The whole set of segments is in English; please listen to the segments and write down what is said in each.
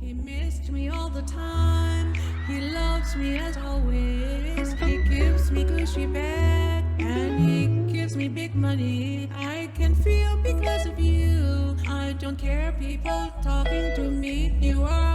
He missed me all the time. He loves me as always. He gives me Gucci back and he gives me big money. I can feel because of you. I don't care people talking to me. You are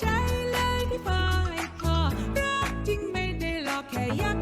ใจเลยที่ฝ่ายพอรักจริงไม่ได้หลอกแค่อยาก